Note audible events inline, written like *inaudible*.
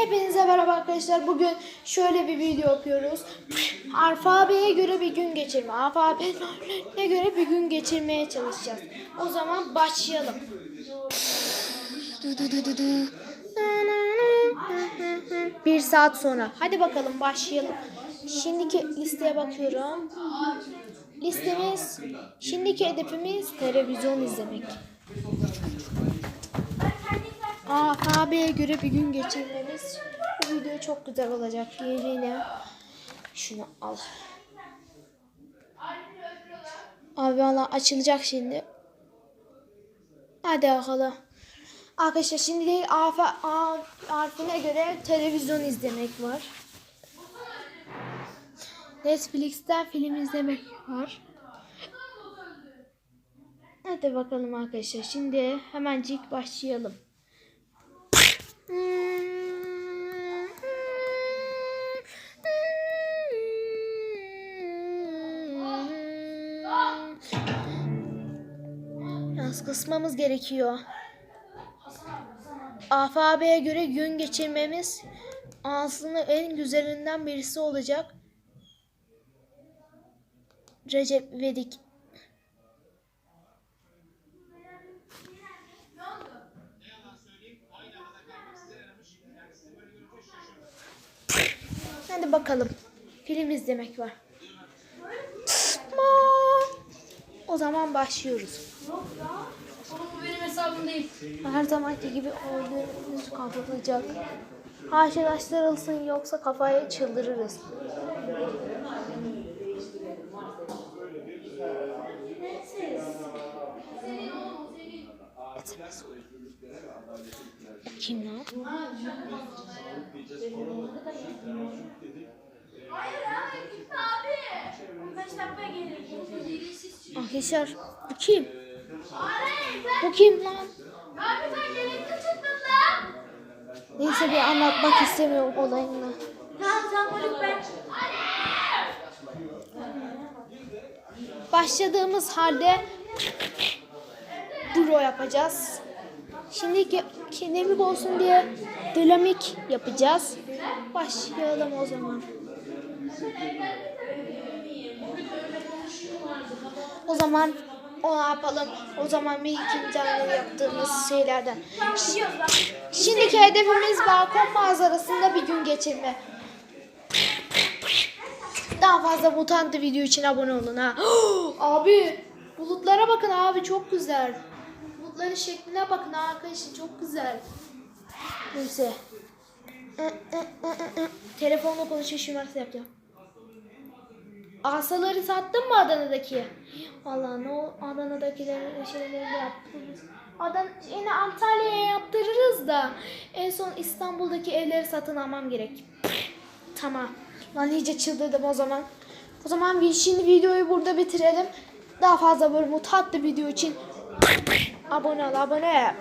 Hepinize merhaba arkadaşlar. Bugün şöyle bir video yapıyoruz. Alfabeye göre bir gün geçirme. Alfabeye göre bir gün geçirmeye çalışacağız. O zaman başlayalım. Bir saat sonra. Hadi bakalım başlayalım. Şimdiki listeye bakıyorum. Listemiz, şimdiki hedefimiz televizyon izlemek. AKB'ye göre bir gün geçirmemiz çok güzel olacak. Yerine şunu al. Abi valla açılacak şimdi. Hadi bakalım. Arkadaşlar şimdi de alfa, göre televizyon izlemek var. Netflix'ten film izlemek var. Hadi bakalım arkadaşlar. Şimdi hemencik başlayalım. Yalnız kısmamız gerekiyor. Alfabeye göre gün geçirmemiz aslında en güzelinden birisi olacak. Recep İvedik. Hadi bakalım. Film izlemek var. O zaman başlıyoruz. Bu benim hesabım değil. Her zamanki gibi öldüğümüz kapatılacak. Karşılaştırılsın yoksa kafaya çıldırırız. Kim lan? Arkadaşlar bu kim? Bu kim lan? Neyse bir anlatmak istemiyorum olayını. Tamam sembolik ben. Başladığımız halde duro yapacağız. Şimdi dinamik olsun diye dinamik yapacağız. Başlayalım o zaman. O zaman o yapalım. O zaman bir ikinci yaptığımız şeylerden. Şimdiki hedefimiz balkon manzarasında bir gün geçirme. Daha fazla mutant video için abone olun ha. *gasps* abi bulutlara bakın abi çok güzel. Bulutların şekline bakın arkadaşlar çok güzel. Neyse. Telefonla konuşuyor şımarısı yapacağım. Asaları sattın mı Adana'daki? Vallahi ne o Adana'dakileri şeyleri yaptınız. Adan yine Antalya'ya yaptırırız da en son İstanbul'daki evleri satın almam gerek. Tamam. Lan iyice çıldırdım o zaman. O zaman şimdi videoyu burada bitirelim. Daha fazla böyle mutatlı video için abone ol abone.